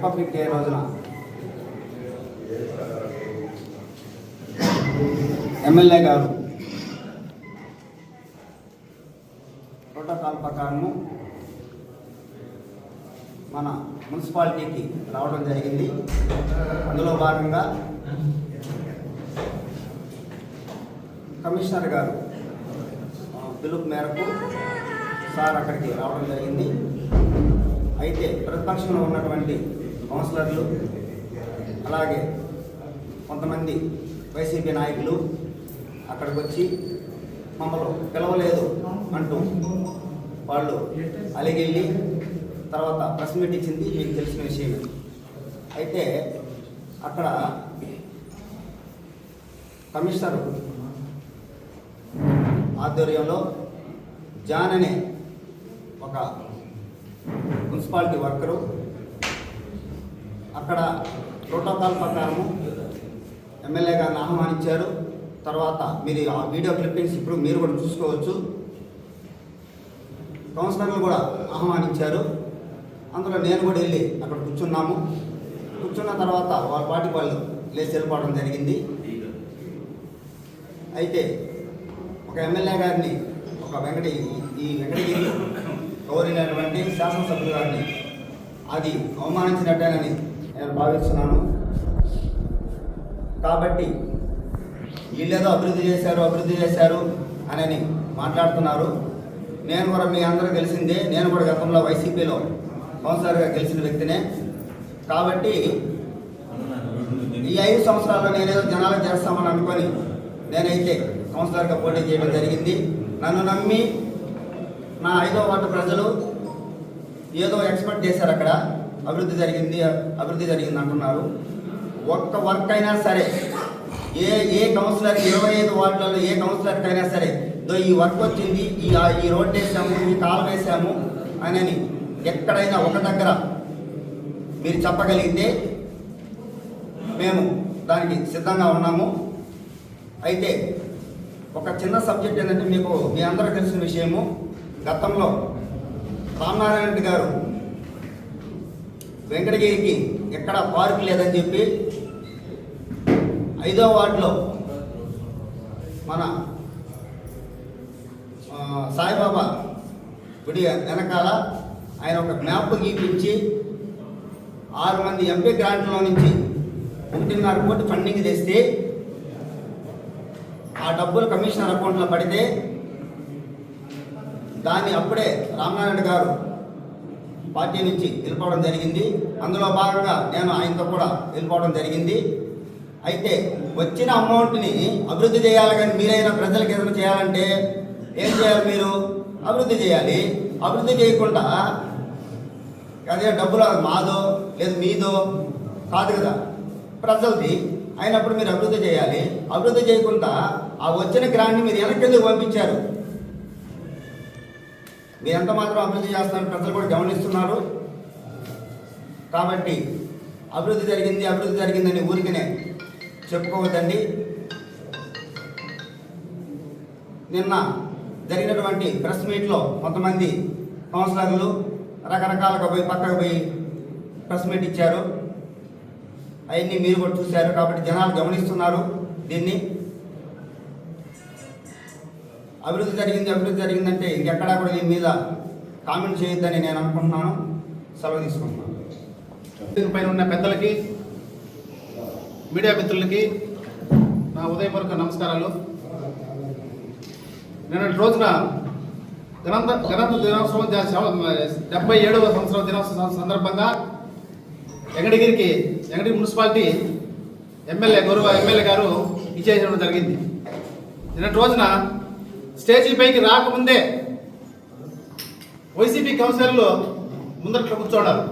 Republic day రోజున. MLA గారు protocol ప్రకారము మన మున్సిపాలిటీకి రావడం జరిగింది. అందులో భాగంగా కమిషనర్ గారు పిలుపు మేరకు సార్ అక్కడికి రావడం జరిగింది. అయితే ప్రతిపక్షంలో ఉన్నటువంటి కౌన్సిలర్లు అలాగే కొంతమంది వైసీపీ నాయకులు అక్కడికి వచ్చి మమ్మల్ని పిలవలేదు అంటూ వాళ్ళు అలిగెళ్ళి తర్వాత ప్రెస్ మీట్ ఇచ్చింది మీకు తెలిసిన విషయం అయితే అక్కడ కమిషనర్ ఆధ్వర్యంలో జాన్ అనే ఒక మున్సిపాలిటీ వర్కరు అక్కడ ప్రోటోకాల్ ప్రకారము ఎమ్మెల్యే గారిని ఆహ్వానించారు. తర్వాత మీరు ఆ వీడియో క్లిప్పింగ్స్ ఇప్పుడు మీరు కూడా చూసుకోవచ్చు. కౌన్సిలర్లు కూడా ఆహ్వానించారు. అందులో నేను కూడా వెళ్ళి అక్కడ కూర్చున్నాము. కూర్చున్న తర్వాత వాళ్ళ పాటికి వాళ్ళు లేచి వెళ్ళిపోవడం జరిగింది. అయితే ఒక ఎమ్మెల్యే గారిని ఒక వెంకట ఈ వెంకటగిరి గౌరవైనటువంటి శాసనసభ్యులు గారిని అది అవమానించినట్టేనని నేను భావిస్తున్నాను. కాబట్టి వీళ్ళేదో అభివృద్ధి చేశారు అభివృద్ధి చేశారు అని మాట్లాడుతున్నారు. నేను కూడా మీ అందరూ తెలిసిందే నేను కూడా గతంలో వైసీపీలో కౌన్సిలర్గా గెలిచిన వ్యక్తినే. కాబట్టి ఈ ఐదు సంవత్సరాల్లో నేనేదో జనాలకు చేస్తామని అనుకొని నేనైతే కౌన్సిలర్గా పోటీ చేయడం జరిగింది. నన్ను నమ్మి నా ఐదో వార్డు ప్రజలు ఏదో ఎక్స్పెక్ట్ చేశారు అక్కడ. అభివృద్ధి జరిగింది అభివృద్ధి జరిగింది అంటున్నారు ఒక్క వర్క్ అయినా సరే ఏ ఏ కౌన్సిలర్ ఇరవై ఐదు వార్డులలో ఏ కౌన్సిలర్కి అయినా సరే దో ఈ వర్క్ వచ్చింది ఈ ఈ రోడ్ వేసాము ఈ కాలు వేసాము అని ఎక్కడైనా ఒక దగ్గర మీరు చెప్పగలిగితే మేము దానికి సిద్ధంగా ఉన్నాము. అయితే ఒక చిన్న సబ్జెక్ట్ ఏంటంటే మీకు మీ అందరూ తెలిసిన విషయము గతంలో రామనారాయణ రెడ్డి గారు వెంకటగిరికి ఎక్కడ పార్క్ లేదని చెప్పి ఐదో వార్డులో మన సాయిబాబా గుడి వెనకాల ఆయన ఒక మ్యాప్ గీపించి ఆరు మంది ఎంపీ గ్రాంట్లో నుంచి ఒకటిన్నర కోటి ఫండింగ్ తెస్తే ఆ డబ్బులు కమిషనర్ అకౌంట్లో పడితే దాన్ని అప్పుడే రామనారాయణ గారు పార్టీ నుంచి వెళ్ళిపోవడం జరిగింది. అందులో భాగంగా నేను ఆయనతో కూడా వెళ్ళిపోవడం జరిగింది. అయితే వచ్చిన అమౌంట్ని అభివృద్ధి చేయాలి కానీ మీరైనా ప్రజలకు ఏదైనా చేయాలంటే ఏం చేయాలి మీరు? అభివృద్ధి చేయాలి. అభివృద్ధి చేయకుండా అదే డబ్బులు అది మాదో లేదు మీదో కాదు కదా. ప్రజలది. అయినప్పుడు మీరు అభివృద్ధి చేయాలి. అభివృద్ధి చేయకుండా ఆ వచ్చిన గ్రాండ్ని మీరు వెనక్కి ఎందుకు పంపించారు? మీరు ఎంత మాత్రం అభివృద్ధి చేస్తారని ప్రజలు కూడా గమనిస్తున్నారు. కాబట్టి అభివృద్ధి జరిగింది అభివృద్ధి జరిగిందని ఊరికనే చెప్పుకోవద్దండి. నిన్న జరిగినటువంటి ప్రెస్ మీట్లో కొంతమంది కౌన్సిలర్లు రకరకాలుగా పోయి పక్కకు పోయి ప్రెస్ మీట్ ఇచ్చారు. అవన్నీ మీరు కూడా చూశారు కాబట్టి జనాలు గమనిస్తున్నారు దీన్ని. అభివృద్ధి జరిగింది అభివృద్ధి జరిగిందంటే ఇంకెక్కడా కూడా దీని మీద కామెంట్ చేయొద్దని నేను అనుకుంటున్నాను. సెలవు తీసుకుంటున్నాను. పైన ఉన్న పెద్దలకి మీడియా మిత్రులకి నా ఉదయపూర్వక నమస్కారాలు. నిన్నటి రోజున గణంత గణంత దినోత్సవం డెబ్బై ఏడవ సంవత్సరం దినోత్సవం సందర్భంగా వెంకటగిరికి Venkatagiri municipality M L A గౌరవ ఎమ్మెల్యే గారు ఇచ్చేయడం జరిగింది. నిన్నటి రోజున స్టేజీ పైకి రాకముందే వైసీపీ కౌన్సిలర్లు ముందర కూర్చోడారు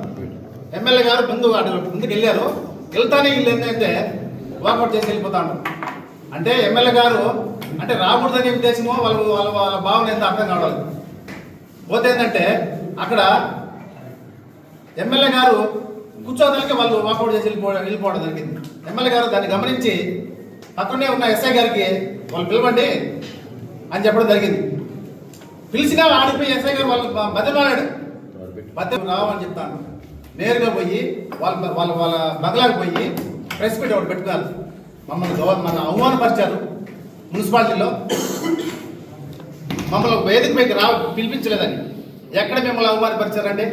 ఎమ్మెల్యే గారు ముందు అటు ముందుకు వెళ్ళారు. వెళ్తానే వీళ్ళు ఏంటంటే వాకౌట్ చేసి వెళ్ళిపోతాను అంటే ఎమ్మెల్యే గారు అంటే రాకూడదనే ఉద్దేశమో వాళ్ళ వాళ్ళ వాళ్ళ భావన ఏందో అర్థం కావాలి పోతే ఏంటంటే అక్కడ ఎమ్మెల్యే గారు కూర్చోదానికి వాళ్ళు వాకౌట్ చేసి వెళ్ళిపో వెళ్ళిపోవడం జరిగింది. ఎమ్మెల్యే గారు దాన్ని గమనించి పక్కనే ఉన్న ఎస్ఐ గారికి వాళ్ళు పిలవండి అని చెప్పడం జరిగింది. పిలిచినా ఆడిపోయి ఎస్ఐ గారు వాళ్ళు బతిమాలాడు బద్దెం రావని చెప్తాను. నేరుగా పోయి వాళ్ళ వాళ్ళ వాళ్ళ బంగ్లాకి పోయి ప్రెస్ మీట్ ఒకటి పెట్టుకున్నారు. మమ్మల్ని గవ- మన అవమానపరిచారు మున్సిపాలిటీలో. మమ్మల్ని ఒక వేదిక పైకి రా పిలిపించలేదని. ఎక్కడ మిమ్మల్ని అవమానపరిచారండి?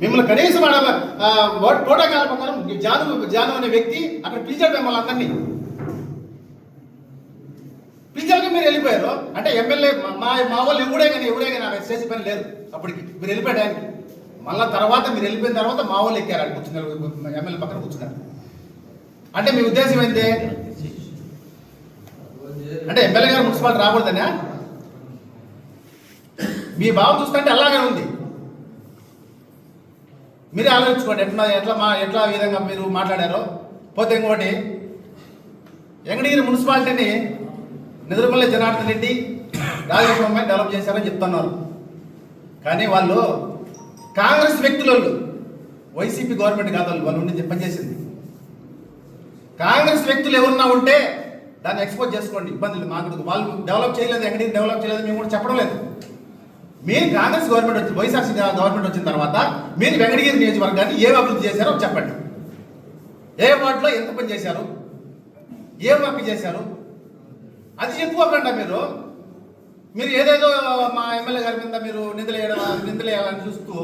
మిమ్మల్ని కనీసం ఆడ ఆ, ఓ- ప్రోటోకాల్ ప్రకారం జాను జాను అనే వ్యక్తి అక్కడ పిలిచాడు మిమ్మల్ని అందరినీ. పిలిచాక మీరు వెళ్ళిపోయారు? అంటే ఎమ్మెల్యే మా మా వాళ్ళు ఎవడే కానీ ఎవడే కానీ నాకు చేసే పని లేదు అప్పటికి. మీరు వెళ్ళిపోయాడు మళ్ళీ తర్వాత మీరు వెళ్ళిపోయిన తర్వాత మా వాళ్ళు ఎక్కారు అక్కడ కూర్చున్నారు ఎమ్మెల్యే పక్కన కూర్చున్నారు. అంటే మీ ఉద్దేశం ఏంటి? అంటే ఎమ్మెల్యే గారు మున్సిపాలిటీ రాకూడదనా? మీ భావం చూస్తుంటే అలాగే ఉంది. మీరే ఆలోచించుకోండి ఎట్లా ఎట్లా మా ఎట్లా ఈ విధంగా మీరు మాట్లాడారో. పోతే ఇంకోటి వెంకటగిరి మున్సిపాలిటీని నిద్రపల్లి జనార్దన్ రెడ్డి రాజకీయ డెవలప్ చేశారని చెప్తున్నారు. కానీ వాళ్ళు కాంగ్రెస్ వ్యక్తులు వైసీపీ గవర్నమెంట్ కాదు వాళ్ళు వాళ్ళు ఉండి పనిచేసింది. కాంగ్రెస్ వ్యక్తులు ఎవరన్నా ఉంటే దాన్ని ఎక్స్పోజ్ చేసుకోండి ఇబ్బందులు మాకు వాళ్ళు డెవలప్ చేయలేదు ఎక్కడికి డెవలప్ చేయలేదు మేము కూడా చెప్పడం లేదు. మీరు కాంగ్రెస్ గవర్నమెంట్ వచ్చి వైఎస్ఆర్సీ గవర్నమెంట్ వచ్చిన తర్వాత మీరు వెంకటగిరి నియోజకవర్గాన్ని ఏం అభివృద్ధి చేశారో చెప్పండి. ఏ వార్డులో ఎంత పని చేశారు? ఏం వర్క్ చేశారు? అది చెప్పుకోకుండా మీరు. మీరు ఏదేదో మా ఎమ్మెల్యే గారి మీద మీరు నిందలేయడం నిందలేయాలని చూస్తూ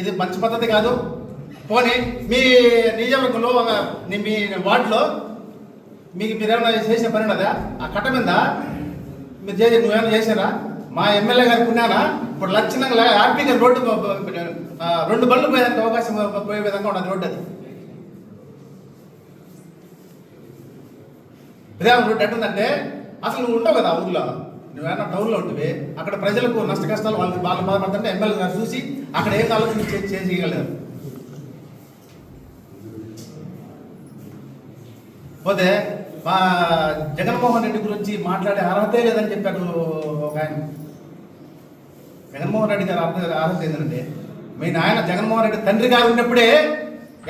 ఇది మంచి పద్ధతి కాదు. పోనీ మీ నియోజకవర్గంలో ఒక మీ వార్డులో మీకు మీరు ఏమైనా చేసే పని ఉన్నదా? ఆ కట్ట మీద మీరు చేసి నువ్వేమైనా చేశారా? మా ఎమ్మెల్యే గారికి ఉన్నానా? ఇప్పుడు లక్షణంగా హ్యాపీగా రోడ్డు రెండు బళ్ళు పోయేదానికి అవకాశం పోయే విధంగా ఉన్నది రోడ్డు అది. విధానం రోడ్డు ఎట్టుందంటే అసలు నువ్వు ఉండవు కదా ఊర్లో? నువ్వేమన్నా టౌన్లో ఉంటే అక్కడ ప్రజలకు నష్ట కష్టాలు వాళ్ళకి బాగా బాధపడుతుంటే ఎమ్మెల్యే గారు చూసి అక్కడ ఏం ఆలోచన చేయగలరు? పోతే మా జగన్మోహన్ రెడ్డి గురించి మాట్లాడే అర్హతే లేదని చెప్పాడు ఒక ఆయన. జగన్మోహన్ రెడ్డి గారు అర్హత అర్హత ఏంటంటే మీ నాయన జగన్మోహన్ రెడ్డి తండ్రి గారు ఉన్నప్పుడే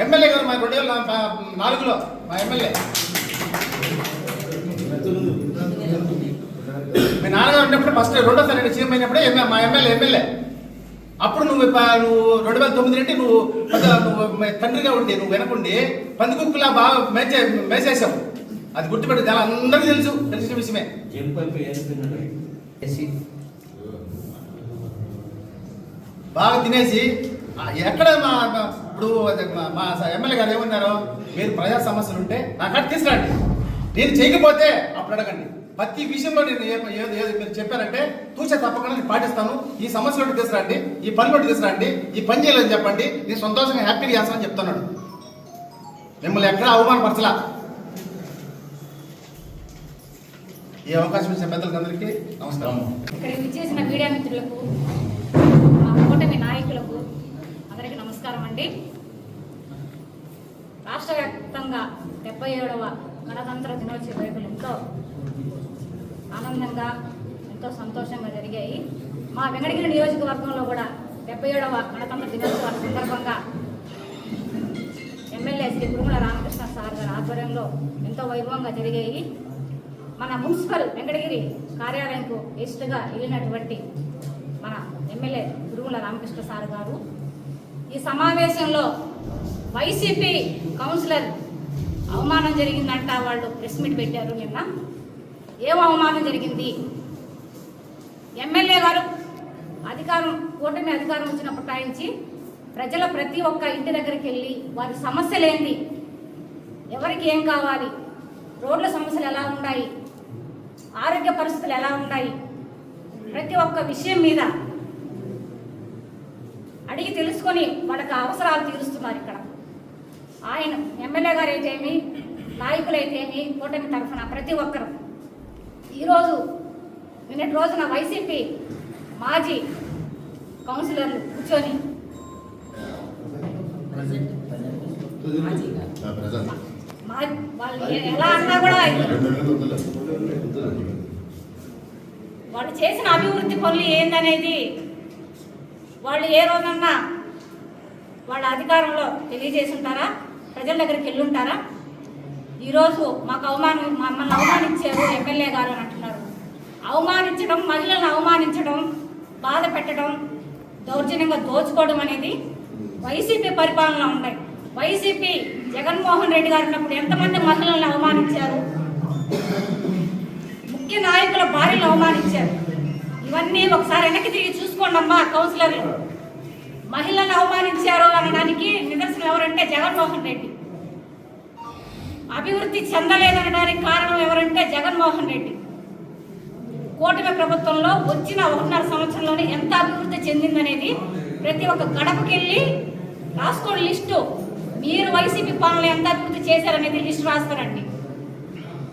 ఎమ్మెల్యే గారు మా రెండు వేల నాలుగులో మా ఎమ్మెల్యే మీ నాన్నగారు ఉన్నప్పుడు ఫస్ట్ రెండోసారి నేను సీఎం అయినప్పుడే ఎంఏ మా ఎమ్మెల్యే ఎమ్మెల్యే అప్పుడు నువ్వు నువ్వు రెండు వేల తొమ్మిది నుండి నువ్వు పెద్ద నువ్వు తండ్రిగా ఉండి నువ్వు వెనకుండి పందికుక్కులా బాగా మేచే మేసేసావు అది గుర్తుపెట్టి చాలా అందరికీ తెలుసు తెలిసిన విషయమే. బాగా తినేసి ఎక్కడ మా ఇప్పుడు మా- ఎమ్మెల్యే గారు ఏమన్నారు మీరు ప్రజా సమస్యలు ఉంటే నాకు తీసుకురండి. నేను చేయకపోతే అప్పుడు అడగండి. ప్రతి విషయంలో నేను ఏది మీరు చెప్పారంటే తూచ తప్పకుండా నేను పాటిస్తాను. ఈ సమస్యలు తీసుకురండి ఈ పని తీసుకురండి ఈ పని చేయలేదని చెప్పండి నేను సంతోషంగా హ్యాపీగా చేస్తానని చెప్తున్నాడు. మిమ్మల్ని ఎక్కడా అవమానపరచలా. ఈ అవకాశం ఇచ్చిన పెద్దలకి అందరికీ నమస్కారం. ఇక్కడికి విచ్చేసిన మీడియా మిత్రులకు కూటమి నాయకులకు అందరికీ నమస్కారం అండి. రాష్ట్ర వ్యాప్తంగా డెబ్బై ఏడవ గణతంత్ర దినోత్సవ వేడుకలు ఆనందంగా ఎంతో సంతోషంగా జరిగాయి. మా వెంకటగిరి నియోజకవర్గంలో కూడా డెబ్బై ఏడవ గణతంత్ర దినోత్సవాల సందర్భంగా ఎమ్మెల్యే శ్రీ కురుమల రామకృష్ణ సార్ గారి ఆధ్వర్యంలో ఎంతో వైభవంగా జరిగాయి. మన మున్సిపల్ వెంకటగిరి కార్యాలయంకు గెస్ట్గా వెళ్ళినటువంటి మన ఎమ్మెల్యే గురువుల రామకృష్ణ సార్ గారు. ఈ సమావేశంలో వైసీపీ కౌన్సిలర్ అవమానం జరిగిందంట వాళ్ళు ప్రెస్ మీట్ పెట్టారు నిన్న. ఏం అవమానం జరిగింది? ఎమ్మెల్యే గారు అధికారం కూటమి అధికారం వచ్చిన పటాయించి ప్రజల ప్రతి ఒక్క ఇంటి దగ్గరికి వెళ్ళి వారి సమస్యలు ఏంటి? ఎవరికి ఏం కావాలి? రోడ్ల సమస్యలు ఎలా ఉన్నాయి ఆరోగ్య పరిస్థితులు ఎలా ఉన్నాయి ప్రతి ఒక్క విషయం మీద అడిగి తెలుసుకొని వాళ్ళకి అవసరాలు తీరుస్తున్నారు ఇక్కడ. ఆయన ఎమ్మెల్యే గారు అయితేమి నాయకులైతేమి కూటమి తరఫున ప్రతి ఒక్కరు ఈరోజు నిన్నటి రోజున వైసీపీ మాజీ కౌన్సిలర్లు కూర్చొని మా వాళ్ళు ఎలా అన్నా కూడా వాళ్ళు చేసిన అభివృద్ధి పనులు ఏందనేది వాళ్ళు ఏ రోజన్నా వాళ్ళ అధికారంలో తెలియజేసి ఉంటారా? ప్రజల దగ్గరికి వెళ్ళి ఉంటారా? ఈరోజు మాకు అవమానం మమ్మల్ని అవమానం ఎమ్మెల్యే గారు అని అంటున్నారు. అవమానించడం మహిళలను అవమానించడం బాధ పెట్టడం దౌర్జన్యంగా దోచుకోవడం అనేది వైసీపీ పరిపాలన ఉన్నాయి. వైసీపీ జగన్మోహన్ రెడ్డి గారు ఉన్నప్పుడు ఎంతమంది మహిళలను అవమానించారు? ముఖ్య నాయకుల భార్యలు అవమానించారు. ఇవన్నీ ఒకసారి వెనక్కి తిరిగి చూసుకోండి అమ్మా కౌన్సిలర్లు. మహిళలను అవమానించారు అనడానికి నిదర్శనం ఎవరంటే జగన్మోహన్ రెడ్డి. అభివృద్ధి చెందలేదనడానికి కారణం ఎవరంటే జగన్మోహన్ రెడ్డి. కూటమి ప్రభుత్వంలో వచ్చిన ఒకటిన్నర సంవత్సరంలోనే ఎంత అభివృద్ధి చెందిందనేది ప్రతి ఒక్క గడపకి వెళ్ళి రాసుకోండి లిస్టు. మీరు వైసీపీ పాలన ఎంత అభివృద్ధి చేశారనేది లిస్టు రాస్తారండి.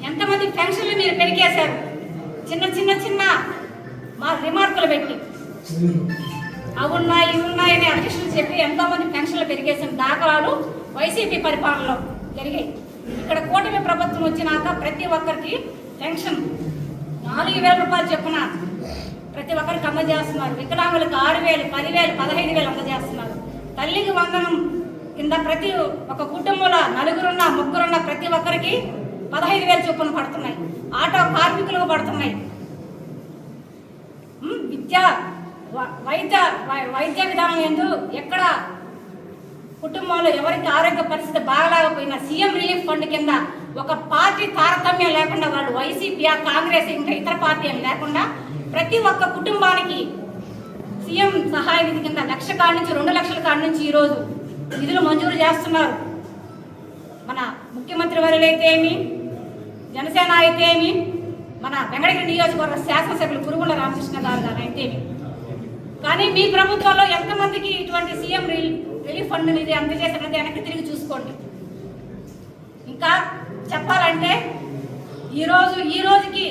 ఎంతమంది పెన్షన్లు మీరు పెరిగేశారు? చిన్న చిన్న చిన్న మా రిమార్కులు పెట్టి. అవి ఉన్నాయి అధ్యక్షులు చెప్పి ఎంతోమంది పెన్షన్లు పెరిగేసిన దాఖలాలు వైసీపీ పరిపాలనలో జరిగాయి. ఇక్కడ కూటమి ప్రభుత్వం వచ్చినాక ప్రతి ఒక్కరికి పెన్షన్. నాలుగు వేల రూపాయలు చెప్పున ప్రతి ఒక్కరికి అందజేస్తున్నారు. వికలాంగులకు ఆరు వేలు పదివేలు పదహైదు వేలు అందజేస్తున్నారు. తల్లికి వందనం కింద ప్రతి ఒక కుటుంబంలో నలుగురున్న ముగ్గురున్న ప్రతి ఒక్కరికి పదహైదు వేలు చొప్పున పడుతున్నాయి. ఆటో కార్మికులకు పడుతున్నాయి. విద్య వ- వైద్య వై- వైద్య విధానం ఎందు ఎక్కడ కుటుంబంలో ఎవరికి ఆరోగ్య పరిస్థితి బాగలేకపోయినా సీఎం రిలీఫ్ ఫండ్ కింద ఒక పార్టీ తారతమ్యం లేకుండా వాళ్ళు వైసీపీ కాంగ్రెస్ ఇంకా ఇతర పార్టీ అని లేకుండా ప్రతి ఒక్క కుటుంబానికి సీఎం సహాయ నిధి కింద లక్ష కాడి నుంచి రెండు లక్షల కాడి నుంచి ఈరోజు నిధులు మంజూరు చేస్తున్నారు. మన ముఖ్యమంత్రి వర్యులు అయితే ఏమి? జనసేన అయితే ఏమి? మన వెంకటగిరి నియోజకవర్గ శాసనసభ్యులు కురుగుల రామకృష్ణ గారు గారు అయితే కానీ మీ ప్రభుత్వంలో ఎంతమందికి ఇటువంటి C M relief relief fund నిధి అందజేసినది వెనక్కి తిరిగి చూసుకోండి. ఇంకా చెప్పాలంటే ఈరోజు ఈ రోజుకి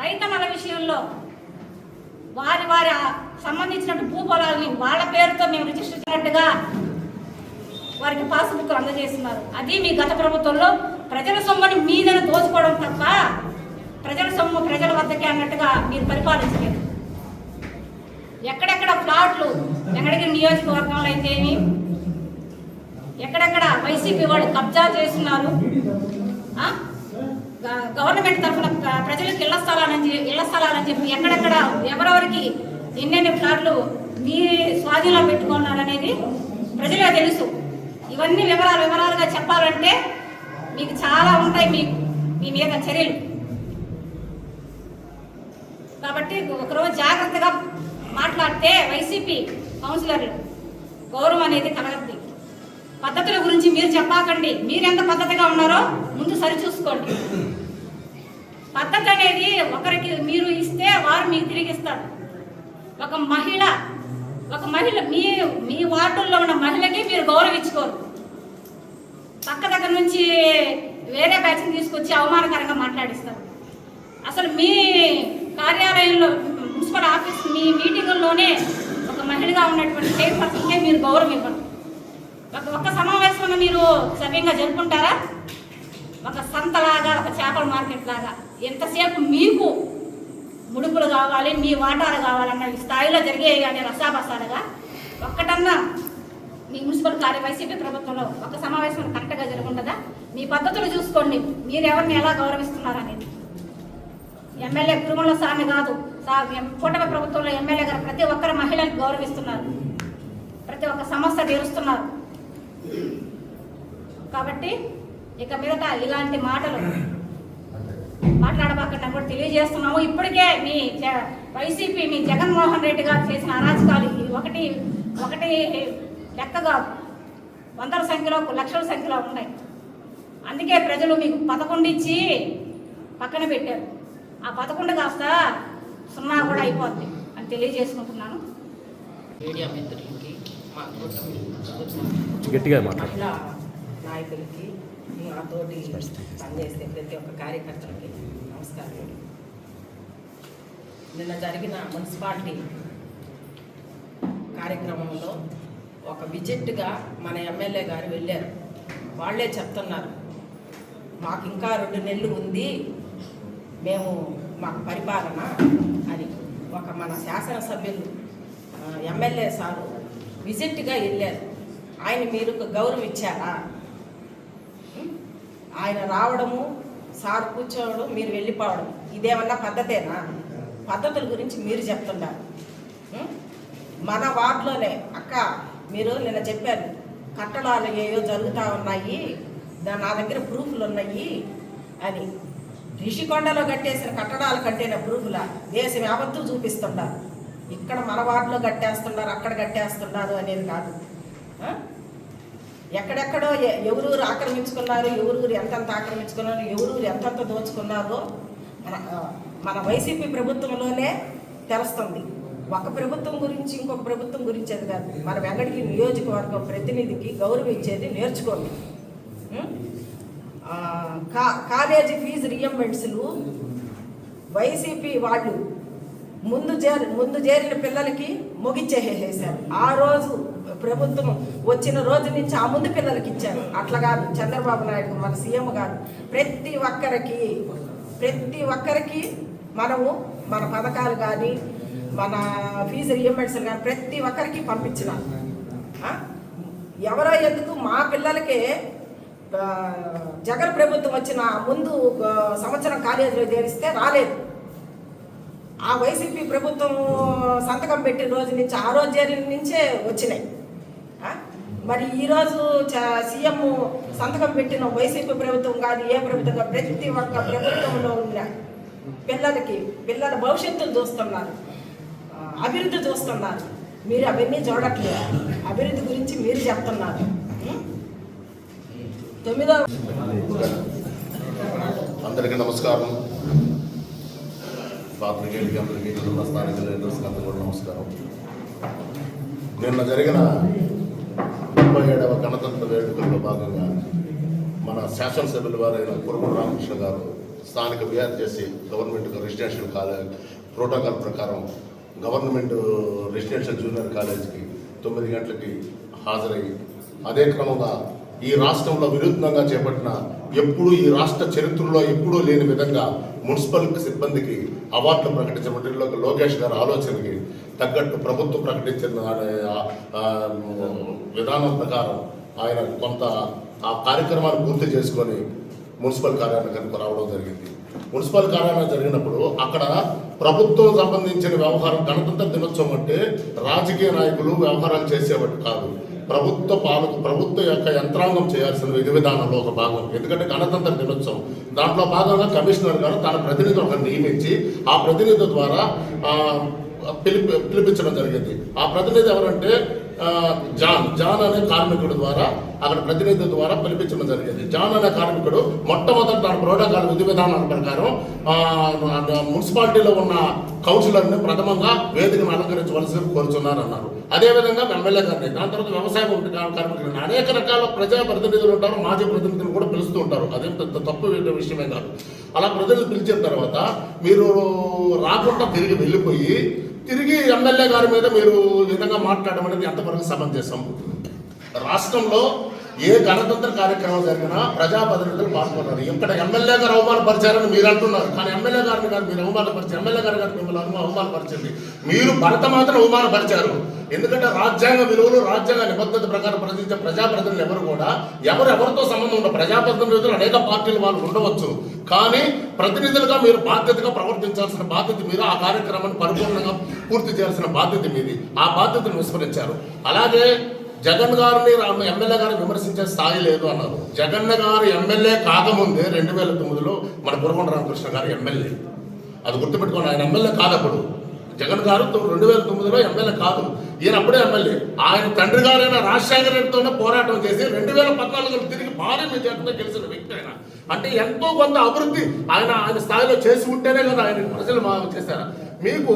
రైతన్నల విషయంలో వారి వారి ఆ సంబంధించినట్టు భూపొలాలని వాళ్ళ పేరుతో మేము రిజిస్టర్ చేసినట్టుగా వారికి పాస్బుక్ అందజేస్తున్నారు. అది మీ గత ప్రభుత్వంలో ప్రజల సొమ్ముని మీదని దోచుకోవడం తప్ప ప్రజల సొమ్ము ప్రజల వద్దకే అన్నట్టుగా మీరు పరిపాలించలేదు. ఎక్కడెక్కడ ప్లాట్లు ఎక్కడెక్కడ నియోజకవర్గంలో అయితేమి ఎక్కడెక్కడ వైసీపీ వాళ్ళు కబ్జా చేస్తున్నారు? గవర్నమెంట్ తరఫున ప్రజలకు ఇళ్ళ స్థలాలని ఇళ్ళ స్థలాలని చెప్పి ఎక్కడెక్కడ ఎవరెవరికి ఎన్నెన్ని ప్లాట్లు మీ స్వాధీనంలో పెట్టుకున్నారనేది ప్రజలే తెలుసు. ఇవన్నీ వివరాలు వివరాలుగా చెప్పాలంటే మీకు చాలా ఉంటాయి మీ మీ మీద చర్యలు. కాబట్టి ఒకరోజు జాగ్రత్తగా మాట్లాడితే వైసీపీ కౌన్సిలర్లు గౌరవం అనేది కలగద్ది. పద్ధతుల గురించి మీరు చెప్పాకండి. మీరెంత పద్ధతిగా ఉన్నారో ముందు సరిచూసుకోండి. పద్ధతి అనేది ఒకరికి మీరు ఇస్తే వారు మీకు తిరిగి ఇస్తారు ఒక మహిళ ఒక మహిళ మీ మీ వార్డుల్లో ఉన్న మహిళకి మీరు గౌరవించుకోరు. పక్క దగ్గర నుంచి వేరే బ్యాచ్ని తీసుకొచ్చి అవమానకరంగా మాట్లాడిస్తారు. అసలు మీ కార్యాలయంలో మున్సిపల్ ఆఫీస్ మీ మీటింగుల్లోనే ఒక మహిళగా ఉన్నటువంటి చైర్పర్సన్కే మీరు గౌరవం ఇవ్వండి ఒక ఒక్క సమావేశంలో మీరు సవ్యంగా జరుపుకుంటారా? ఒక సంతలాగా ఒక చేపల మార్కెట్ లాగా. ఎంతసేపు మీకు ముడుపులు కావాలి మీ వాటాలు కావాలన్న ఈ స్థాయిలో జరిగేవి కానీ రసాబసాలుగా ఒక్కటన్నా మీ మున్సిపల్ కార్య వైసీపీ ప్రభుత్వంలో ఒక సమావేశం కరెక్ట్గా జరుగుండదా మీ పద్ధతులు చూసుకోండి. మీరు ఎవరిని ఎలా గౌరవిస్తున్నారు అనేది ఎమ్మెల్యే కురుమల స్వామి కాదు కూటమి ప్రభుత్వంలో ఎమ్మెల్యే గారు ప్రతి ఒక్కరు మహిళలకు గౌరవిస్తున్నారు. ప్రతి ఒక్క సమస్య తీరుస్తున్నారు. కాబట్టి ఇక మీదట ఇలాంటి మాటలు మాట్లాడబాకుండా కూడా తెలియజేస్తున్నాము. ఇప్పటికే మీ వైసీపీ మీ జగన్మోహన్ రెడ్డి గారు చేసిన అరాచకాలు ఇవి ఒకటి ఒకటి లెక్కగా వందల సంఖ్యలో లక్షల సంఖ్యలో ఉన్నాయి. అందుకే ప్రజలు మీకు పదకొండు ఇచ్చి పక్కన పెట్టారు. ఆ పదకొండు కాస్త సున్నా కూడా అయిపోద్ది అని తెలియజేసుకుంటున్నాను. మీడియా మిత్రులకి మా గట్టిగా మహిళా నాయకులకి మాతోటి పనిచేసే ప్రతి ఒక్క కార్యకర్తలకి నమస్కారం. నిన్న జరిగిన మున్సిపాలిటీ కార్యక్రమంలో ఒక విజిట్గా మన ఎమ్మెల్యే గారు వెళ్ళారు. వాళ్ళే చెప్తున్నారు మాకు ఇంకా రెండు నెలలు ఉంది మేము మాకు పరిపాలన. అది ఒక మన శాసనసభ్యులు ఎమ్మెల్యే సారు విజిట్గా వెళ్ళారు. ఆయన మీరు గౌరవం ఇచ్చారా? ఆయన రావడము సార్ కూర్చోవడం మీరు వెళ్ళిపోవడం ఇదేమన్నా పద్ధతేనా? పద్ధతుల గురించి మీరు చెప్తున్నారు మన వార్డులోనే అక్క మీరు నిన్న చెప్పారు కట్టడాలు ఏవో జరుగుతూ ఉన్నాయి నా దగ్గర ప్రూఫ్లు ఉన్నాయి అని. రిషికొండలో కట్టేసిన కట్టడాలు కట్టిన ప్రూఫ్ల దేశం యావత్తు చూపిస్తున్నారు ఇక్కడ మన వార్డులో కట్టేస్తున్నారు అక్కడ కట్టేస్తున్నారు అనేది కాదు. ఎక్కడెక్కడో ఎ- ఎవరూరు ఆక్రమించుకున్నారు ఎవరూరు ఎంతెంత ఆక్రమించుకున్నారు ఎవరూరు ఎంతెంత దోచుకున్నారో మన మన వైసీపీ ప్రభుత్వంలోనే తెలుస్తుంది. ఒక ప్రభుత్వం గురించి ఇంకొక ప్రభుత్వం గురించి అది కాదు. మన వెంకటగిరి నియోజకవర్గం ప్రతినిధికి గౌరవం ఇచ్చేది నేర్చుకోండి కాలేజీ ఫీజు రియంబెంట్స్లు వైసీపీ వాళ్ళు ముందు చేరి ముందు చేరిన పిల్లలకి ముగిచ్చేసేసారు ఆ రోజు ప్రభుత్వం వచ్చిన రోజు నుంచి ఆ ముందు పిల్లలకి ఇచ్చారు. అట్లా కాదు చంద్రబాబు నాయుడు మన సీఎం గారు. ప్రతి ఒక్కరికి ప్రతి ఒక్కరికి మనము మన పథకాలు కానీ మన ఫీజు రియంబర్స్ కానీ ప్రతి ఒక్కరికి పంపించిన. ఎవరో ఎందుకు మా పిల్లలకే జగన్ ప్రభుత్వం వచ్చిన ముందు సంవత్సరం కాలేజీలో చేరిస్తే రాలేదు. ఆ వైసీపీ ప్రభుత్వం సంతకం పెట్టిన రోజు నుంచి ఆ రోజు చేరిన నుంచే వచ్చినాయి. మరి ఈరోజు చ- సీఎం సంతకం పెట్టిన వైసీపీ ప్రభుత్వం కాదు ఏ ప్రభుత్వం కాదు ప్రతి ఒక్క ప్రభుత్వంలో ఉన్న పిల్లలకి పిల్లల భవిష్యత్తును చూస్తున్నారు. అభివృద్ధి చూస్తున్నారు. మీరు అవన్నీ చూడట్లేదు. అభివృద్ధి గురించి మీరు చెప్తున్నారు. అందరికీ నమస్కారం. పాత్రికేయులకి అందరికీ కుటుంబ స్థానిక లీడర్స్కి కూడా నమస్కారం. నిన్న జరిగిన ముప్పై ఏడవ గణతంత్ర వేడుకల్లో భాగంగా మన శాసనసభ్యుల వారైన కురుమూరు రామకృష్ణ గారు స్థానిక చేసి గవర్నమెంట్ రెసిడెన్షియల్ కాలేజ్ ప్రోటోకాల్ ప్రకారం గవర్నమెంట్ రెసిడెన్షియల్ జూనియర్ కాలేజ్కి తొమ్మిది గంటలకి హాజరయ్యి అదే క్రమంగా ఈ రాష్ట్రంలో విరుద్ధంగా చేపట్టిన ఎప్పుడూ ఈ రాష్ట్ర చరిత్రలో ఎప్పుడూ లేని విధంగా మున్సిపల్ సిబ్బందికి అవార్డులు ప్రకటించబడి లోకేష్ గారి ఆలోచనకి తగ్గట్టు ప్రభుత్వం ప్రకటించిన విధానం ప్రకారం ఆయన కొంత ఆ కార్యక్రమాన్ని పూర్తి చేసుకొని మున్సిపల్ కార్యాలయానికి రావడం జరిగింది. మున్సిపల్ కార్యాలయం జరిగినప్పుడు అక్కడ ప్రభుత్వం సంబంధించిన వ్యవహారం గణతంత్ర దినోత్సవం అంటే రాజకీయ నాయకులు వ్యవహారాలు చేసేవాటి కాదు. ప్రభుత్వ పాలక ప్రభుత్వ యొక్క యంత్రాంగం చేయాల్సిన విధి విధానంలో ఒక భాగం. ఎందుకంటే గణతంత్ర దినోత్సవం. దాంట్లో భాగంగా కమిషనర్ గారు తన ప్రతినిధి ఒకరు నియమించి ఆ ప్రతినిధి ద్వారా పిలిపి పిలిపించడం జరిగింది. ఆ ప్రతినిధి ఎవరంటే జాన్ జాన్ అనే కార్మికుడు ద్వారా అక్కడ ప్రతినిధి ద్వారా పిలిపించడం జరిగింది. జాన్ అనే కార్మికుడు మొట్టమొదటి తన ప్రోటోకాల్ విధి విధానాల ప్రకారం మున్సిపాలిటీలో ఉన్న కౌన్సిలర్ని ప్రథమంగా వేదికను అలంకరించవలసి కోరుచున్నారు అన్నారు అదేవిధంగా ఎమ్మెల్యే గారిని దాని తర్వాత వ్యవసాయ కార్మికులను అనేక రకాల ప్రజా ప్రతినిధులు ఉంటారు మాజీ ప్రతినిధులు కూడా పిలుస్తూ ఉంటారు. అదేం పెద్ద తప్పు విషయమే కాదు. అలా ప్రజలు పిలిచిన తర్వాత మీరు రాకుండా తిరిగి వెళ్ళిపోయి తిరిగి ఎమ్మెల్యే గారి మీద మీరు విధంగా మాట్లాడడం అనేది ఎంతవరకు సమంజసం రాష్ట్రంలో ఏ గణతంత్ర కార్యక్రమం జరిగినా ప్రజాప్రతినిధులు పాల్గొన్నారు ఇక్కడ ఎమ్మెల్యే గారు అవమానపరిచారని మీరు అంటున్నారు. కానీ ఎమ్మెల్యే గారిని కాదు మీరు అవమానపరిచారు. ఎమ్మెల్యే గారు గారు మిమ్మల్ని అవమానపరిచింది. మీరు భరత మాత్రం అవమానపరిచారు. ఎందుకంటే రాజ్యాంగ విలువలు రాజ్యాంగ నిబద్ధత ప్రకారం ప్రశ్నించే ప్రజాప్రతినిధులు ఎవరు కూడా ఎవరు ఎవరితో సంబంధం ఉండవు. ప్రజాప్రతినిధులు అనేక పార్టీలు వాళ్ళు ఉండవచ్చు. కానీ ప్రతినిధులుగా మీరు బాధ్యతగా ప్రవర్తించాల్సిన బాధ్యత మీరు ఆ కార్యక్రమాన్ని పరిపూర్ణంగా పూర్తి చేయాల్సిన బాధ్యత మీది. ఆ బాధ్యతను విస్మరించారు. అలాగే జగన్ గారిని ఎమ్మెల్యే గారిని విమర్శించే స్థాయి లేదు అన్నారు. జగన్ గారు ఎమ్మెల్యే కాకముందే రెండు వేల తొమ్మిదిలో మన గురకొండ రామకృష్ణ గారు ఎమ్మెల్యే. అది గుర్తుపెట్టుకోండి ఆయన ఎమ్మెల్యే కాదప్పుడు. జగన్ గారు రెండు వేల తొమ్మిదిలో ఎమ్మెల్యే కాదు. ఈయన అప్పుడే ఎమ్మెల్యే. ఆయన తండ్రి గారైన రాజశేఖర రెడ్డితోనే పోరాటం చేసి రెండు వేల పద్నాలుగులో తిరిగి భారీ మెజార్టీతో గెలిచిన వ్యక్తి ఆయన. అంటే ఎంతో కొంత అభివృద్ధి ఆయన ఆయన స్థాయిలో చేసి ఉంటేనే కదా ఆయన ప్రజలు మా చేశారు. మీకు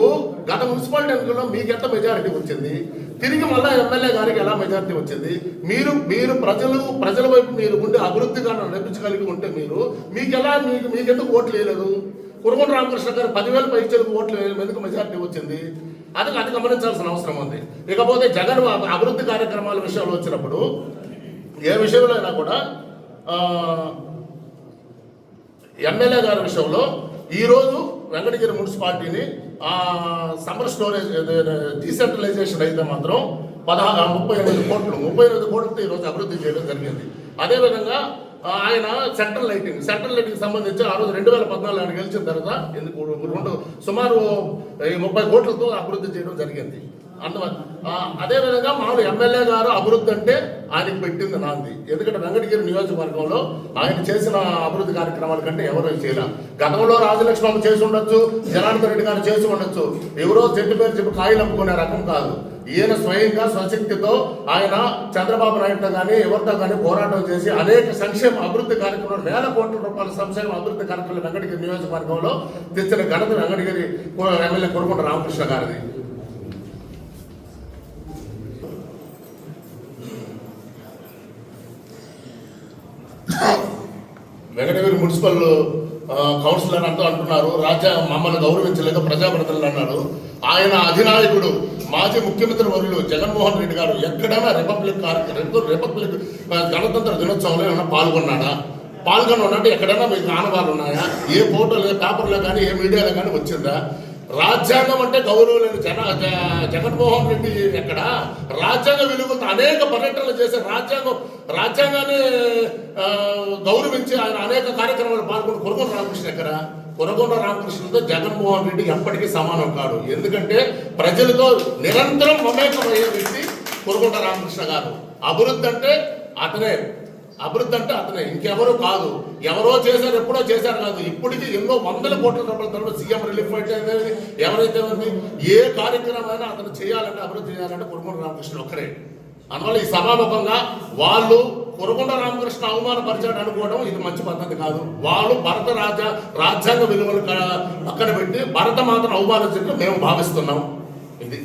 గత మున్సిపాలిటీ ఎన్నికల్లో మీకు ఎంత మెజారిటీ వచ్చింది? తిరిగి మళ్ళా ఎమ్మెల్యే గారికి ఎలా మెజారిటీ వచ్చింది? మీరు మీరు ప్రజలు ప్రజల వైపు మీరు ఉండే అభివృద్ధిగా నడిపించగలిగి ఉంటే మీరు మీకు ఎలా మీకు మీకెందుకు ఓట్లు వేయలేదు? కురుగొండ రామకృష్ణ గారు పదివేల పైచలకు ఓట్లు ఎందుకు మెజారిటీ వచ్చింది? అది అది గమనించాల్సిన అవసరం ఉంది. ఇకపోతే జగన్ అభివృద్ధి కార్యక్రమాల విషయంలో వచ్చినప్పుడు ఏ విషయంలో అయినా కూడా ఎమ్మెల్యే గారి విషయంలో ఈరోజు వెంకటగిరి మున్సిపాలిటీని ఆ, సమ్మర్ స్టోరేజ్ డీసెంట్రలైజేషన్ అయితే మాత్రం పదహారు ముప్పై ఎనిమిది కోట్లు ముప్పై ఎనిమిది కోట్లతో ఈరోజు అభివృద్ధి చేయడం జరిగింది. అదేవిధంగా ఆయన సెంట్రల్ లైటింగ్ సెంట్రల్ లైటింగ్ సంబంధించి ఆ రోజు రెండు వేల పద్నాలుగు ఆయన గెలిచిన తర్వాత ఎందుకు రెండు సుమారు ముప్పై కోట్లతో అభివృద్ధి చేయడం జరిగింది. అదేవిధంగా మామూలు ఎమ్మెల్యే గారు అభివృద్ధి అంటే ఆయనకి పెట్టింది నాంది. ఎందుకంటే వెంకటగిరి నియోజకవర్గంలో ఆయన చేసిన అభివృద్ధి కార్యక్రమాల కంటే ఎవరు చేయలే. గతంలో రాజలక్ష్మమ్మ చేసి ఉండొచ్చు జనార్దన్ రెడ్డి గారు చేసి ఉండొచ్చు. ఎవరో చెట్టు పేరు చెప్పి కాయలు అమ్ముకునే రకం కాదు. ఈయన స్వయంగా స్వశక్తితో ఆయన చంద్రబాబు నాయుడుతో కానీ ఎవరితో కానీ పోరాటం చేసి అనేక సంక్షేమ అభివృద్ధి కార్యక్రమాలు వేల కోట్ల రూపాయల సంక్షేమ అభివృద్ధి కార్యక్రమాలు వెంకటగిరి నియోజకవర్గంలో తెచ్చిన ఘనత వెంకటగిరి ఎమ్మెల్యే కొడుకుంట రామకృష్ణ గారిది. వెంకటగిరి మున్సిపల్ కౌన్సిలర్ అంటూ అంటున్నారు రాజా మమ్మల్ని గౌరవించలేక ప్రజాప్రతినిధులు అన్నారు. ఆయన అధినాయకుడు మాజీ ముఖ్యమంత్రి వర్యులు జగన్మోహన్ రెడ్డి గారు ఎక్కడైనా రిపబ్లిక్ కార్య- రిపబ్లిక్ గణతంత్ర దినోత్సవంలో ఏమైనా పాల్గొన్నాడా? పాల్గొని ఉన్నట్టు ఎక్కడైనా మీకు ఆనవాళ్ళు ఉన్నాయా? ఏ ఫోటోలు పేపర్లో కానీ ఏ మీడియాలో కానీ వచ్చిందా? రాజ్యాంగం అంటే గౌరవం లేని జన జగన్మోహన్ రెడ్డి ఎక్కడ? రాజ్యాంగ విలువలతో అనేక పర్యటనలు చేసే రాజ్యాంగం రాజ్యాంగాన్ని గౌరవించి ఆయన అనేక కార్యక్రమాలు పాల్గొని కొరగొండ రామకృష్ణ ఎక్కడ? కొరగొండ రామకృష్ణతో జగన్మోహన్ రెడ్డి ఎప్పటికీ సమానం కాడు. ఎందుకంటే ప్రజలతో నిరంతరం మమేకమయ్యే వ్యక్తి కొరగొండ రామకృష్ణ గారు. అభివృద్ధి అంటే అతనే. అభివృద్ధి అంటే అతనే. ఇంకెవరో కాదు. ఎవరో చేశారు ఎప్పుడో చేశారు కాదు. ఇప్పటికీ ఎన్నో వందల కోట్ల రూపాయల తర్వాత సీఎం రిలీఫ్ ఫండ్ అయితే ఎవరైతే ఉంది ఏ కార్యక్రమైనా అతను చేయాలంటే అభివృద్ధి చేయాలంటే కురుకొండ రామకృష్ణ ఒక్కరే. అందువల్ల ఈ సభాముఖంగా వాళ్ళు కురుకొండ రామకృష్ణ అవమానపరిచాడు అనుకోవడం ఇది మంచి పద్ధతి కాదు. వాళ్ళు భరత రాజ రాజ్యాంగ విలువలు అక్కడ పక్కన పెట్టి భరత మాతను అవమానించినట్టు మేము భావిస్తున్నాం. ఇది